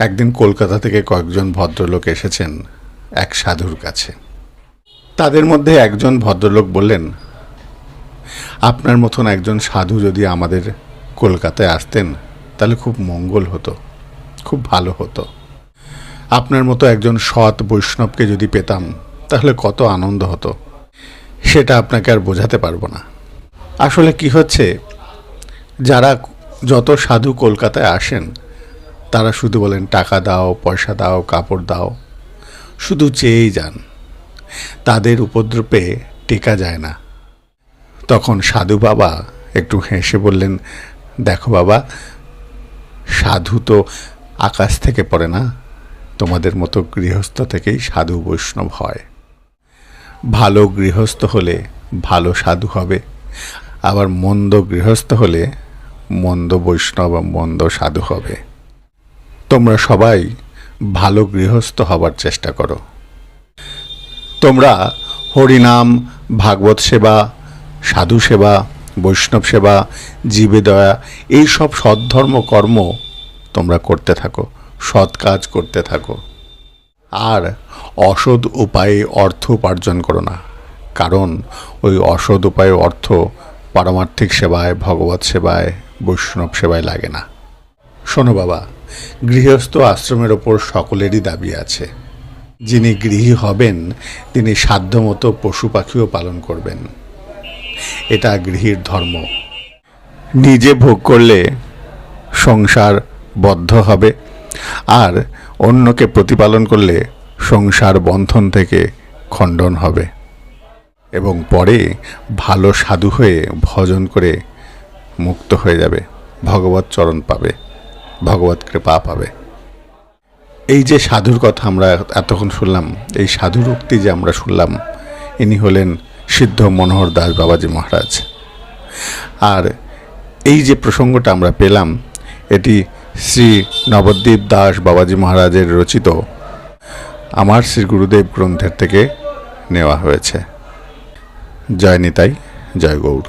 একদিন কলকাতা থেকে কয়েকজন ভদ্রলোক এসেছেন এক সাধুর কাছে। তাদের মধ্যে একজন ভদ্রলোক বললেন, আপনার মতন একজন সাধু যদি আমাদের কলকাতায় আসতেন, তাহলে খুব মঙ্গল হতো, খুব ভালো হতো। আপনার মতো একজন সৎ বৈষ্ণবকে যদি পেতাম, তাহলে কত আনন্দ হতো। সেটা আপনাকে আর বোঝাতে পারব না। আসলে কি হচ্ছে, যারা যত সাধু কলকাতায় আসেন তারা শুধু বলেন, টাকা দাও, পয়সা দাও, কাপড় দাও। শুধু চেয়েই যান, তাদের উপদ্রবে টেকা যায় না। তখন সাধু বাবা একটু হেসে বললেন, দেখো বাবা, সাধু তো আকাশ থেকে পড়ে না, তোমাদের মতো গৃহস্থ থেকেই সাধু বৈষ্ণব হয়। ভালো গৃহস্থ হলে ভালো সাধু হবে, আবার মন্দ গৃহস্থ হলে মন্দ বৈষ্ণব, মন্দ সাধু হবে। তোমরা সবাই ভালো গৃহস্থ হবার চেষ্টা করো। তোমরা হরিনাম, ভাগবত সেবা, সাধু সেবা, বৈষ্ণব সেবা, জীবে দয়া, এই সব সদ্ধর্ম কর্ম তোমরা করতে থাকো, সৎ কাজ করতে থাকো। আর অসৎ উপায়ে অর্থ উপার্জন করো না, কারণ ওই অসৎ উপায়ে অর্থ পারমার্থিক সেবায়, ভগবত সেবায়, বৈষ্ণব সেবায় লাগে না। শোনো বাবা গৃহস্থ আশ্রমের ওপর সকলেরই দাবি আছে। যিনি গৃহী হবেন, তিনি সাধ্যমতো পশু পাখিও পালন করবেন। এটা গৃহীর ধর্ম। নিজে ভোগ করলে সংসার বদ্ধ হবে, আর অন্যকে প্রতিপালন করলে সংসার বন্ধন থেকে খণ্ডন হবে। এবং পরে ভালো সাধু হয়ে ভজন করে মুক্ত হয়ে যাবে, ভগবত চরণ পাবে। ভগবত কৃপা পাবে। এই যে সাধুর কথা আমরা এতক্ষণ শুনলাম, এই সাধুর উক্তি যে আমরা শুনলাম, ইনি হলেন সিদ্ধ মনোহর দাস বাবাজি মহারাজ। আর এই যে প্রসঙ্গটা আমরা পেলাম, এটি শ্রী নবদ্বীপ দাস বাবাজি মহারাজের রচিত, আমার শ্রী গুরুদেব গ্রন্থের থেকে নেওয়া হয়েছে। জয় নিতাই, জয় গৌড়